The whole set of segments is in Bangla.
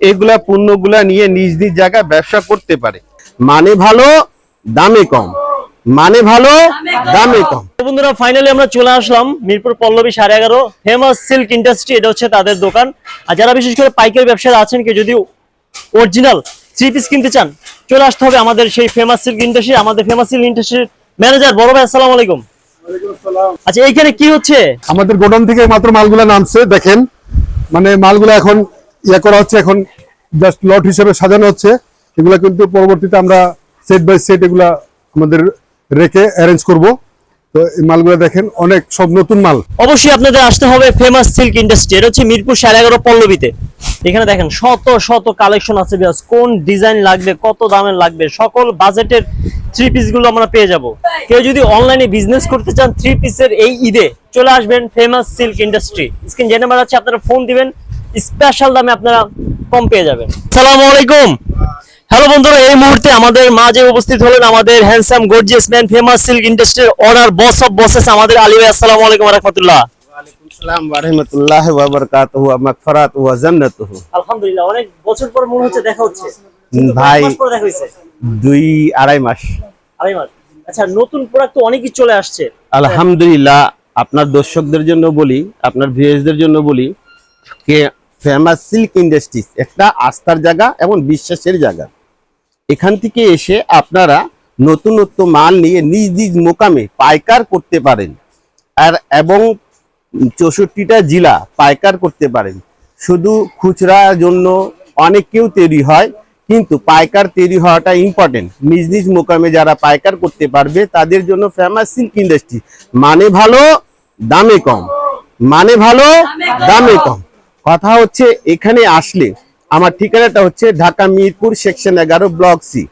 এগুলা পণ্যগুলা নিয়ে নিজ নিজ জায়গায় ব্যবসা করতে পারে। মানে ভালো দামে কম। মানে ভালো দামে কম। বন্ধুরা ফাইনালি আমরা চলে আসলাম মিরপুর পল্লবী সাড়ে এগারো। ফেমাস সিল্ক ইন্ডাস্ট্রি এটা হচ্ছে তাদের দোকান। আর যারা বিশেষ করে পাইকারি ব্যবসায় আছেন কেউ যদি অরিজিনাল থ্রি পিস কিনতে চান চলে আসতে হবে আমাদের সেই ফেমাস সিল্ক ইন্ডাস্ট্রি আমাদের ফেমাস সিল্ক ইন্ডাস্ট্রির ম্যানেজার বড় ভাই আসসালামু আলাইকুম। আচ্ছা এইখানে কি হচ্ছে? আমাদের গোডাউন থেকে মাত্র মালগুলা নামছে দেখেন। মানে মালগুলা এখন ইয়ে করা হচ্ছে এখন জাস্ট লট হিসেবে সাজানো হচ্ছে। এগুলা কিন্তু পরবর্তীতে আমরা সেট বাই সেট এগুলা আমাদের রেখে অ্যারেঞ্জ করব। তো এই মালগুলা দেখেন, অনেক সব নতুন মাল। অবশ্যই আপনাদের আসতে হবে ফেমাস সিল্ক ইন্ডাস্ট্রি এটা হচ্ছে মিরপুর সাড়ে এগারো পল্লবীতে। এখানে দেখেন, শত শত কালেকশন আছে বিয়াস কোন ডিজাইন লাগবে, কত দামের লাগবে, সকল বাজেটের থ্রি পিসগুলো আমরা পেয়ে যাব। কেউ যদি অনলাইনে বিজনেস করতে চান থ্রি পিসের এই ঈদে চলে আসবেন ফেমাস সিল্ক ইন্ডাস্ট্রি স্ক্রিন জেনে আছে, আপনারা ফোন দিবেন স্পেশাল দামে আপনারা কম পেয়ে যাবেন। সালাম আলাইকুম। হ্যালো বন্ধুরা এই মুহূর্তে আমাদের মাঝে উপস্থিত হলেন আমাদের handsome gorgeous man famous silk ইন্ডাস্ট্রির অনার বস অফ বসেস আমাদের আলী ভাই আসসালামু আলাইকুম রহমতুল্লাহ। সালাম রহমতুল্লাহ ওয়াবারকাতুহু ওয়া মাগফিরাতুহু ওয়া জান্নাতুহু। আলহামদুলিল্লাহ অনেক বছর পর মনে হচ্ছে দেখা হচ্ছে। ভাই দুই আড়াই মাস। আড়াই মাস। আচ্ছা নতুন প্রোডাক্ট তো অনেকই চলে আসছে। আলহামদুলিল্লাহ আপনার দর্শকদের জন্য বলি আপনার ভিউয়ার্সদের জন্য বলি কে ফেমাস সিল্ক ইন্ডাস্ট্রিজ একটা আস্থার জায়গা এবং বিশ্বাসের জায়গা। এখান থেকে এসে আপনারা নতুনত্ব মাল নিয়ে নিজ নিজ মোকামে পাইকার করতে পারেন। আর এবং চৌষট্টিটা জেলা পাইকার করতে পারেন। শুধু খুচরা জন্য অনেক কেউ তৈরি হয় কিন্তু পাইকার তৈরি হওয়াটা ইম্পর্টেন্ট নিজ নিজ মোকামে যারা পাইকার করতে পারবে তাদের জন্য ফেমাস সিল্ক ইন্ডাস্ট্রি। মানে ভালো দামে কম। মানে ভালো দামে কম। কথা হচ্ছে এখানে আসলে আমার ঠিকানাটা হচ্ছে ঢাকা মিরপুর সেকশন এগারো, ব্লক সি,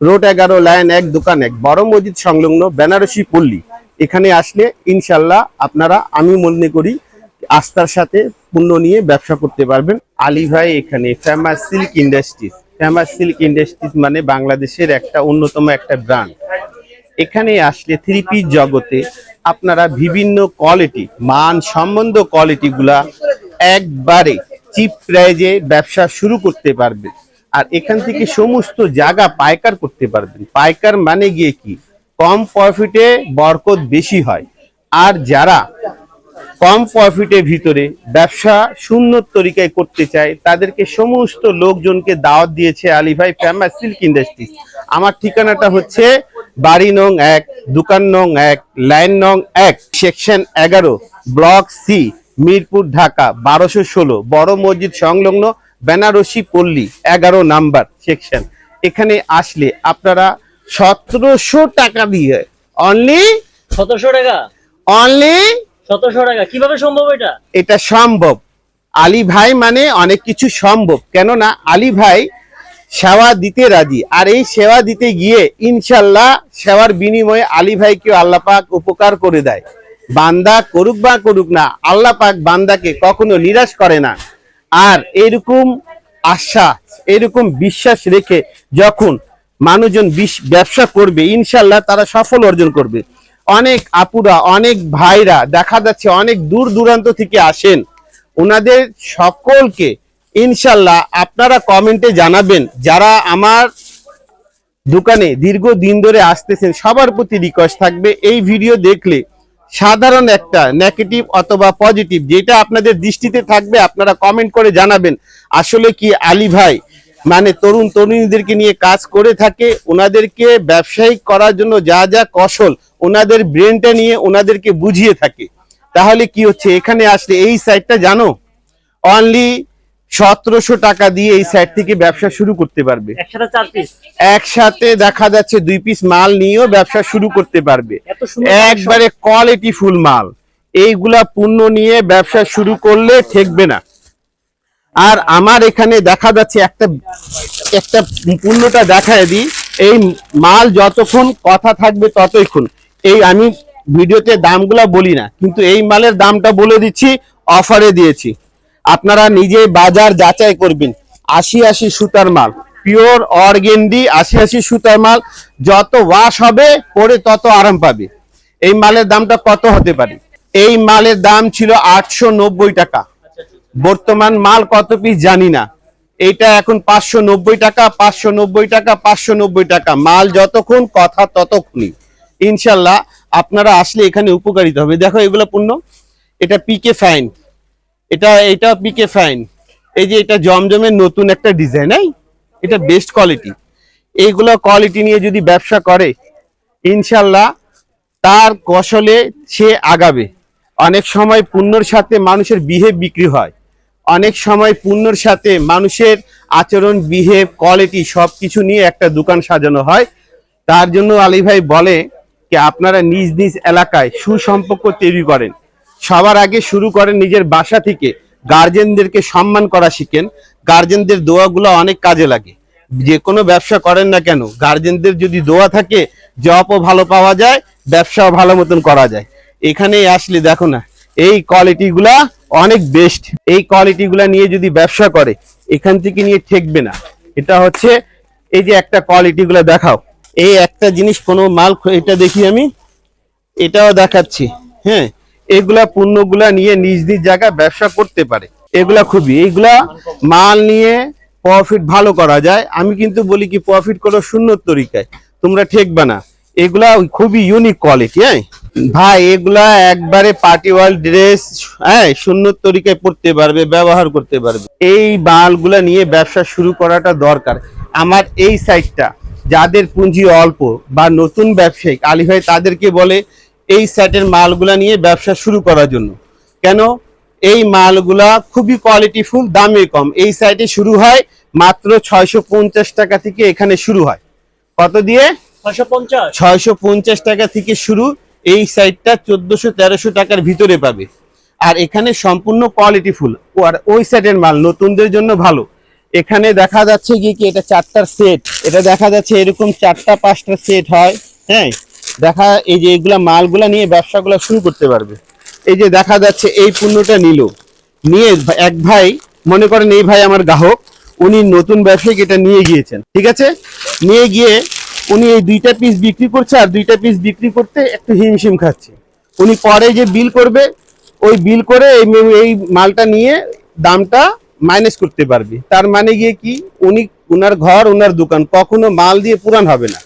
রোড এগারো, লাইন এক, দোকান এক, বড় মসজিদ সংলগ্ন বেনারসি পল্লী। এখানে আসলে ইনশাল্লাহ আপনারা, আমি মনে করি আস্থার সাথে পণ্য নিয়ে ব্যবসা করতে পারবেন। আলী ভাই এখানে famous silk industries, famous silk industries মানে বাংলাদেশের একটা অন্যতম একটা ব্র্যান্ড। এখানে আসলে থ্রি পিস জগতে আপনারা বিভিন্ন কোয়ালিটি, মান সম্বন্ধ কোয়ালিটি গুলা একবারে চিপ প্রাইজে ব্যবসা শুরু করতে পারবেন আর এখান থেকে সমস্ত জায়গা পাইকার করতে পারবেন পাইকার মানে গিয়ে কি? কম প্রফিটে বরকত বেশি হয়। আর যারা কম প্রফিটের ভিতরে ব্যবসা সুন্দর তরিকায় করতে চায়, তাদেরকে সমস্ত লোকজনকে দাওয়াত দিয়েছে আলী ভাই ফেমাস সিল্ক ইন্ডাস্ট্রিজ আমার ঠিকানাটা হচ্ছে বাড়ি নং এক, দোকান নং এক, লাইন নং এক, সেকশন এগারো, ব্লক সি। মিরপুর ঢাকা বারোশো ষোলো বড় মসজিদ সংলগ্ন বেনারসি পল্লী এগারো নাম্বার সেকশন এখানে আসলে আপনারা সতেরোশো টাকা দিয়ে অনলি সতেরোশো টাকা? অনলি সতেরোশো টাকা। কীভাবে সম্ভব এটা? এটা সম্ভব। আলী ভাই মানে অনেক কিছু সম্ভব। কেননা আলী ভাই সেবা দিতে রাজি। আর এই সেবা দিতে গিয়ে ইনশাল্লাহ সেবার বিনিময়ে আলী ভাইকে আল্লাহ পাক উপকার করে দেয়। বান্দা করুক বা করুক না, আল্লাহ পাক বান্দাকে কখনো নিরাশ করে না। আর এরকম আশা, এরকম বিশ্বাস রেখে যখন মানুষজন ব্যবসা করবে ইনশাল্লাহ তারা সফল অর্জন করবে। অনেক আপুরা, অনেক ভাইরা, দেখা যাচ্ছে অনেক দূর দূরান্ত থেকে আসেন। ওনাদের সকলকে ইনশাল্লাহ আপনারা কমেন্টে জানাবেন, যারা আমার দোকানে দীর্ঘ দিন ধরে আসতেছেন, সবার প্রতি রিকোয়েস্ট থাকবে। এই ভিডিও দেখলে সাধারণ একটা নেগেটিভ অথবা পজিটিভ যেটা আপনাদের দৃষ্টিতে থাকবে, আপনারা কমেন্ট করে জানাবেন। আসলে কি আলী ভাই মানে তরুণ তরুণীদেরকে নিয়ে কাজ করে থাকে, ওনাদেরকে ব্যবসায়িক করার জন্য যা যা কৌশল ওনাদের ব্রেনটা নিয়ে ওনাদেরকে বুঝিয়ে থাকে। তাহলে কি হচ্ছে? এখানে আসলে এই সাইটটা জানো? অনলি সতেরোশো টাকা দিয়ে এই সাইড থেকে ব্যবসা শুরু করতে পারবে। একসাথে দেখা যাচ্ছে দুই পিস মাল নিয়েও ব্যবসা শুরু করতে পারবে। একবারে কোয়ালিটি ফুল মাল। এইগুলা পণ্য নিয়ে ব্যবসা শুরু করলে ঠেকবে না। আর আমার এখানে দেখা যাচ্ছে একটা একটা পণ্যটা দেখায় দিই। এই মাল যতক্ষণ কথা থাকবে ততক্ষণ। এই আমি ভিডিওতে দামগুলা বলি না কিন্তু এই মালের দামটা বলে দিচ্ছি অফারে দিয়েছি। আপনারা নিজে বাজার যাচাই করবেন। আশি আশি সুতার মাল, পিওর, অর্গেন্ডি, আশি আশি সুতার মাল, যত ওয়াশ হবে, পরে তত আরাম পাবে। এই মালের দামটা কত হতে পারে? এই মালের দাম ছিল আটশো নব্বই টাকা। বর্তমান মাল কত পিস জানি না। এটা এখন পাঁচশো নব্বই টাকা, পাঁচশো নব্বই টাকা, পাঁচশো নব্বই টাকা। মাল যতক্ষণ, কথা ততক্ষণই। ইনশাল্লাহ আপনারা আসলে এখানে উপকারিত হবে। দেখো এগুলো পূর্ণ। এটা পিকে ফাইন এটা এটা পিকে ফাইন এই যে এটা জমজমের নতুন একটা ডিজাইন এই? এটা বেস্ট কোয়ালিটি এইগুলো কোয়ালিটি নিয়ে যদি ব্যবসা করে, ইনশাল্লাহ তার কৌশলে সে আগাবে। অনেক সময় পুণ্যর সাথে মানুষের বিহেভ বিক্রি হয়। অনেক সময় পুণ্যর সাথে মানুষের আচরণ বিহেভ কোয়ালিটি সব কিছু নিয়ে একটা দোকান সাজানো হয়। তার জন্য আলী ভাই বলে যে আপনারা নিজ নিজ এলাকায় সুসম্পর্ক তৈরি করেন। সবার আগে শুরু করেন নিজের বাসা থেকে। গার্জেনদেরকে সম্মান করা শিখেন। গার্জেনদের দোয়াগুলো অনেক কাজে লাগে। যে কোনো ব্যবসা করেন না কেন, গার্জেনদের যদি দোয়া থাকে, জবও ভালো পাওয়া যায়, ব্যবসাও ভালো মতন করা যায়। এখানে আসলে দেখো না, এই কোয়ালিটিগুলা অনেক বেস্ট এই কোয়ালিটিগুলা নিয়ে যদি ব্যবসা করে, এখান থেকে নিয়ে ঠেকবে না। এটা হচ্ছে, এই যে একটা কোয়ালিটি গুলা দেখাও। এই একটা জিনিস কোনো মাল এটা দেখি আমি, এটাও দেখাচ্ছি। হ্যাঁ এগুলা পণ্যগুলা নিয়ে নিজ নিজ জায়গায় ব্যবসা করতে পারে। এগুলা খুবই। এইগুলা মাল নিয়ে প্রফিট ভালো করা যায়। আমি কিন্তু বলি কি প্রফিট করো শূন্য তরিকায়। তোমরা ঠেকবে না। এগুলা খুবই ইউনিক কোয়ালিটি হ্যাঁ? ভাই, এগুলা একবারে পার্টি ওয়ার্ল্ড ড্রেস হ্যাঁ শূন্য তরিকায় পড়তে পারবে, ব্যবহার করতে পারবে। এই মালগুলা নিয়ে ব্যবসা শুরু করাটা দরকার। আমার এই সাইডটা যাদের পুঁজি অল্প বা নতুন ব্যবসায়িক, আলী ভাই তাদেরকে বলে এই সেটের মালগুলা নিয়ে ব্যবসা শুরু করার জন্য। কেন? এই মালগুলা খুবই কোয়ালিটিফুল দামে কম। এই সাইটে শুরু হয় মাত্র ছয়শো পঞ্চাশ টাকা থেকে এখানে শুরু হয়। কত দিয়ে? ছয়শো পঞ্চাশ। টাকা থেকে শুরু এই সাইটটা চোদ্দশো তেরোশো টাকার ভিতরে পাবে। আর এখানে সম্পূর্ণ কোয়ালিটিফুল আর ওই সাইডের মাল নতুনদের জন্য ভালো। এখানে দেখা যাচ্ছে কি কি? এটা চারটার সেট এটা দেখা যাচ্ছে এরকম চারটা পাঁচটা সেট হয়। হ্যাঁ? দেখা, এই যে এগুলা মালগুলা নিয়ে ব্যবসাগুলো শুরু করতে পারবে। এই যে দেখা যাচ্ছে, এই পণ্যটা নিল। নিয়ে এক ভাই, মনে করেন এই ভাই আমার গ্রাহক, উনি নতুন ব্যবসায়িক এটা নিয়ে গিয়েছেন, ঠিক আছে? নিয়ে গিয়ে উনি এই দুইটা পিস বিক্রি করছে, আর দুইটা পিস বিক্রি করতে একটু হিমশিম খাচ্ছে। উনি পরে যে বিল করবে, ওই বিল করে এই এই মালটা নিয়ে দামটা মাইনাস করতে পারবে। তার মানে গিয়ে কি, উনি, উনার ঘর, উনার দোকান, কখনো মাল দিয়ে পুরান হবে না।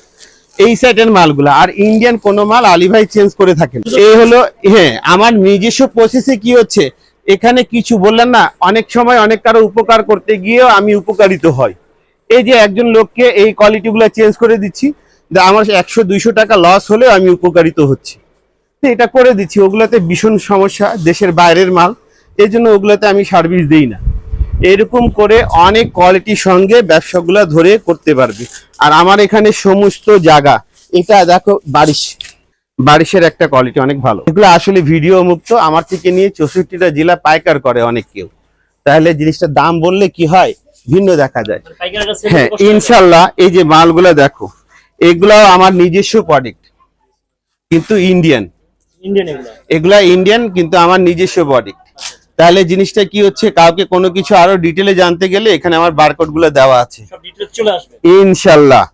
এই সাইডের মালগুলা। আর ইন্ডিয়ান কোনো মাল আলী ভাই চেঞ্জ করে থাকেন। এই হলো হ্যাঁ আমার নিজস্ব প্রসেসে কি হচ্ছে, এখানে কিছু বললেন না, অনেক সময় অনেক কারও উপকার করতে গিয়েও আমি উপকারিত হই। এই যে একজন লোককে এই কোয়ালিটি গুলা চেঞ্জ করে দিচ্ছি আমার একশো দুইশো টাকা লস হলেও আমি উপকারিত হচ্ছি। তো এটা করে দিচ্ছি, ওগুলাতে ভীষণ সমস্যা, দেশের বাইরের মাল এই জন্য ওগুলাতে আমি সার্ভিস দিই না। এরকম করে অনেক কোয়ালিটির সঙ্গে ব্যবসাগুলো ধরে করতে পারবে। আর আমার এখানে সমস্ত জায়গা এটা দেখো বারিশ। বারিশের একটা কোয়ালিটি অনেক ভালো। এগুলো আসলে ভিডিও মুক্ত আমার থেকে নিয়ে চৌষট্টিটা জেলা পাইকার করে অনেক কেউ। তাহলে জিনিসটার দাম বললে কি হয়? ভিন্ন দেখা যায়। হ্যাঁ। ইনশাল্লাহ এই যে মালগুলা দেখো এগুলাও আমার নিজস্ব প্রোডাক্ট কিন্তু ইন্ডিয়ান ইন্ডিয়ান এগুলো। এগুলা ইন্ডিয়ান কিন্তু আমার নিজস্ব প্রোডাক্ট তাহলে জিনিসটা কি হচ্ছে? কাউকে কোনো কিছু আরও ডিটেলে জানতে গেলে এখানে আমার বারকোডগুলো দেওয়া আছে। ইনশাল্লাহ।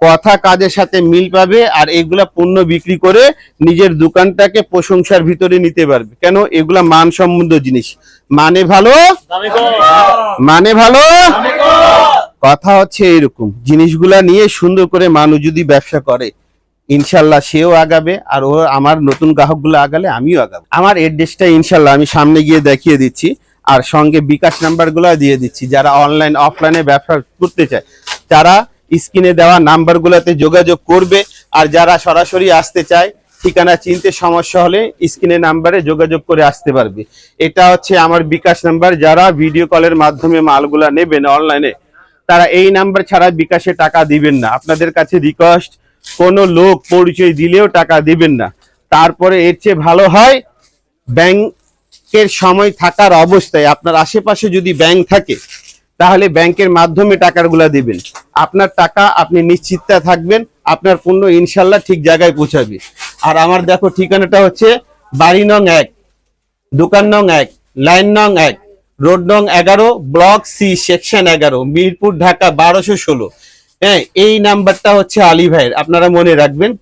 কথা কাজের সাথে মিল পাবে আর এগুলা পণ্য বিক্রি করে নিজের দোকানটাকে প্রশংসার ভিতরে নিতে পারবে। কেন? এগুলা মান সম্বন্ধ জিনিস। মানে ভালো? মানে ভালো? কথা হচ্ছে এরকম। জিনিসগুলা নিয়ে সুন্দর করে মানুষ যদি ব্যবসা করে ইনশাল্লাহ সেও আগাবে আর ও আমার নতুন গ্রাহকগুলো আগালে আমিও আগাবো। আমার এড্রেসটা ইনশাল্লাহ আমি সামনে গিয়ে দেখিয়ে দিচ্ছি আর সঙ্গে বিকাশ নাম্বারগুলো দিয়ে দিচ্ছি। যারা অনলাইন অফলাইনে ব্যবসা করতে চায়, তারা স্ক্রিনে দেওয়া নাম্বারগুলোতে যোগাযোগ করবে আর যারা সরাসরি আসতে চায়, ঠিকানা চিনতে সমস্যা হলে স্ক্রিনে নাম্বারে যোগাযোগ করে আসতে পারবে। এটা হচ্ছে আমার বিকাশ নাম্বার। যারা ভিডিও কলের মাধ্যমে মালগুলা নেবেন অনলাইনে তারা এই নাম্বার ছাড়া বিকাশে টাকা দিবেন না। আপনাদের কাছে রিকোয়েস্ট কোনো লোক পরিচয় দিলেও টাকা দিবেন না। তারপরে এর চেয়ে ভালো হয়, ব্যাংকের সময় থাকার অবস্থায়, আপনার আশেপাশে যদি ব্যাংক থাকে, তাহলে ব্যাংকের মাধ্যমে টাকাগুলা দিবেন। আপনার টাকা আপনি নিশ্চিত থাকবেন, আপনার পণ্য ইনশাল্লাহ ঠিক জায়গায় পৌঁছাবে। আর আমার দেখো ঠিকানাটা হচ্ছে বাড়ি নং এক, দোকান নং এক, লাইন নং এক, রোড নং এগারো, ব্লক সি, সেকশন এগারো, মিরপুর, ঢাকা বারোশো ষোলো। হ্যাঁ এই নাম্বারটা হচ্ছে আলী ভাইয়ের। আপনারা মনে রাখবেন,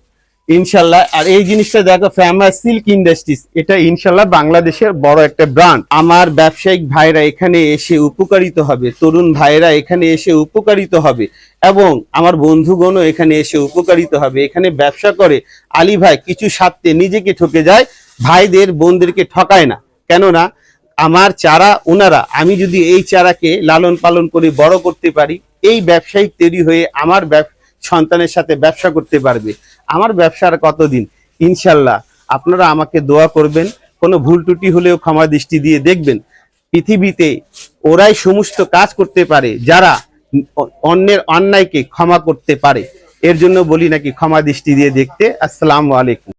ইনশাল্লাহ। আর এই জিনিসটা দেখো ফেমাস সিল্ক ইন্ডাস্ট্রিজ এটা ইনশাল্লাহ বাংলাদেশের বড় একটা ব্র্যান্ড আমার ব্যবসায়িক ভাইরা এখানে এসে উপকারিত হবে, তরুণ ভাইরা এখানে এসে উপকারিত হবে, এবং আমার বন্ধুগণও এখানে এসে উপকারিত হবে, এখানে ব্যবসা করে। আলী ভাই, কিছু স্বার্থে নিজেকে ঠকে যায়, ভাইদের বোনদেরকে ঠকায় না। কেননা, আমার চারা ওনারা, আমি যদি এই চারাকে লালন পালন করে বড় করতে পারি এই ব্যবসায়িক তৈরি হয়ে আমার সন্তানের সাথে ব্যবসা করতে পারবে। আমার ব্যবসার কতদিন? ইনশাল্লাহ আপনারা আমাকে দোয়া করবেন, কোনো ভুল ত্রুটি হলেও ক্ষমা দৃষ্টি দিয়ে দেখবেন। পৃথিবীতে ওরাই সমস্ত কাজ করতে পারে, যারা অন্যের অন্যায়কে ক্ষমা করতে পারে। এর জন্য বলি নাকি ক্ষমা দৃষ্টি দিয়ে দেখতে। আসসালামু আলাইকুম।